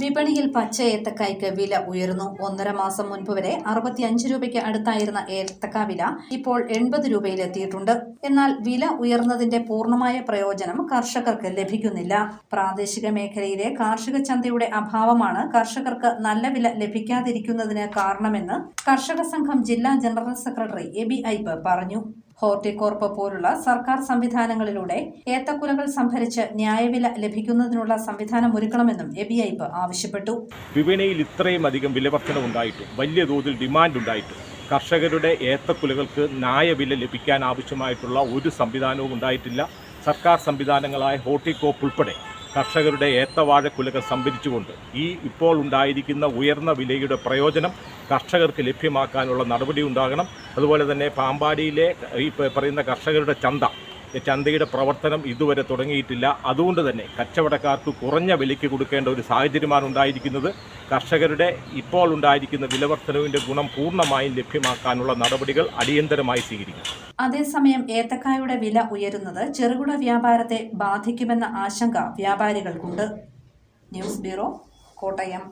വിപണിയിൽ പച്ച ഏത്തക്കായ്ക്ക് വില ഉയർന്നു. ഒന്നര മാസം മുൻപ് വരെ അറുപത്തിയഞ്ച് രൂപയ്ക്ക് അടുത്തായിരുന്ന ഏത്തക്ക വില ഇപ്പോൾ എൺപത് രൂപയിലെത്തിയിട്ടുണ്ട്. എന്നാൽ വില ഉയർന്നതിന്റെ പൂർണമായ പ്രയോജനം കർഷകർക്ക് ലഭിക്കുന്നില്ല. പ്രാദേശിക മേഖലയിലെ കാർഷിക ചന്തയുടെ അഭാവമാണ് കർഷകർക്ക് നല്ല വില ലഭിക്കാതിരിക്കുന്നതിന് കാരണമെന്ന് കർഷക സംഘം ജില്ലാ ജനറൽ സെക്രട്ടറി എ ബി ഐബ് പറഞ്ഞു. ഹോർട്ടികോർപ്പ് പോലുള്ള സർക്കാർ സംവിധാനങ്ങളിലൂടെ ഏത്തക്കുലകൾ സംഭരിച്ച് ന്യായവില ലഭിക്കുന്നതിനുള്ള സംവിധാനം ഒരുക്കണമെന്നും എബിഐപ്പ് ആവശ്യപ്പെട്ടു. വിപണിയിൽ ഇത്രയും അധികം വിലവർധന ഉണ്ടായിട്ടും വലിയ തോതിൽ ഡിമാൻഡ് ഉണ്ടായിട്ടും കർഷകരുടെ ഏത്തക്കുലകൾക്ക് ന്യായവില ലഭിക്കാൻ ആവശ്യമായിട്ടുള്ള ഒരു സംവിധാനവും ഉണ്ടായിട്ടില്ല. സർക്കാർ സംവിധാനങ്ങളായ ഹോർട്ടികോപ്പ് ഉൾപ്പെടെ കർഷകരുടെ ഏത്തവാഴ കുലക സംഭരിച്ചുകൊണ്ട് ഈ ഇപ്പോൾ ഉണ്ടായിരിക്കുന്ന ഉയർന്ന വിലയുടെ പ്രയോജനം കർഷകർക്ക് ലഭ്യമാക്കാനുള്ള നടപടി ഉണ്ടാകണം. അതുപോലെ തന്നെ പാമ്പാടിയിലെ ഈ പറയുന്ന കർഷകരുടെ ചന്ത ചന്തയുടെ പ്രവർത്തനം ഇതുവരെ തുടങ്ങിയിട്ടില്ല. അതുകൊണ്ട് തന്നെ കച്ചവടക്കാർക്ക് കുറഞ്ഞ വിലയ്ക്ക് കൊടുക്കേണ്ട ഒരു സാഹചര്യമാണ് ഉണ്ടായിരിക്കുന്നത്. കർഷകരുടെ ഇപ്പോൾ ഉണ്ടായിരിക്കുന്ന വിലവർധനവിന്റെ ഗുണം പൂർണമായും ലഭ്യമാക്കാനുള്ള നടപടികൾ അടിയന്തരമായി സ്വീകരിക്കണം. അതേസമയം ഏത്തക്കായുടെ വില ഉയരുന്നത് ചെറുകിട വ്യാപാരത്തെ ബാധിക്കുമെന്ന ആശങ്ക വ്യാപാരികൾക്കുണ്ട്. News bureau Kottayam.